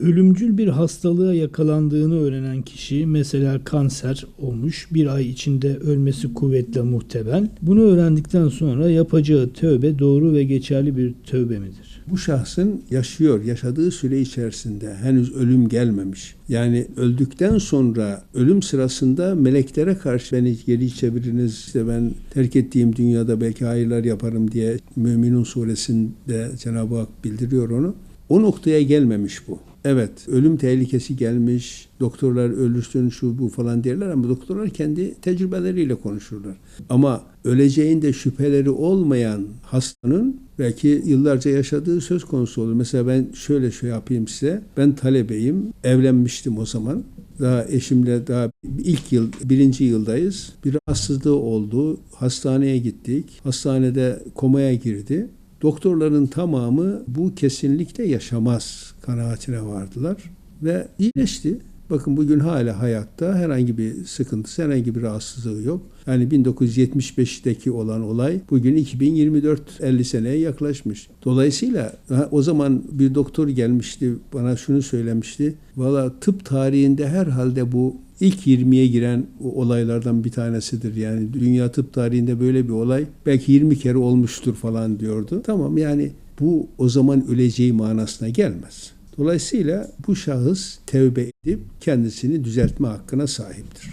Ölümcül bir hastalığa yakalandığını öğrenen kişi mesela kanser olmuş bir ay içinde ölmesi kuvvetle muhtemel. Bunu öğrendikten sonra yapacağı tövbe doğru ve geçerli bir tövbe midir? Bu şahsın yaşıyor, yaşadığı süre içerisinde henüz ölüm gelmemiş. Yani öldükten sonra ölüm sırasında meleklere karşı beni geri çeviriniz, işte ben terk ettiğim dünyada belki hayırlar yaparım diye Müminun suresinde Cenab-ı Hak bildiriyor onu. O noktaya gelmemiş bu. Evet, ölüm tehlikesi gelmiş, doktorlar ölürsün şu bu falan derler ama doktorlar kendi tecrübeleriyle konuşurlar. Ama öleceğinde şüpheleri olmayan hastanın belki yıllarca yaşadığı söz konusu olur. Mesela ben şöyle şey yapayım size. Ben talebeyim, evlenmiştim o zaman. Daha eşimle daha ilk yıl, birinci yıldayız. Bir rahatsızlığı oldu. Hastaneye gittik. Hastanede komaya girdi. Doktorların tamamı bu kesinlikle yaşamaz kanaatine vardılar ve iyileşti. Bakın bugün hala hayatta herhangi bir sıkıntısı, herhangi bir rahatsızlığı yok. Yani 1975'teki olan olay bugün 2024 50 seneye yaklaşmış. Dolayısıyla o zaman bir doktor gelmişti bana şunu söylemişti. Valla tıp tarihinde herhalde bu ilk 20'ye giren olaylardan bir tanesidir. Yani dünya tıp tarihinde böyle bir olay belki 20 kere olmuştur falan diyordu. Tamam yani bu o zaman öleceği manasına gelmez. Dolayısıyla bu şahıs tevbe edip kendisini düzeltme hakkına sahiptir.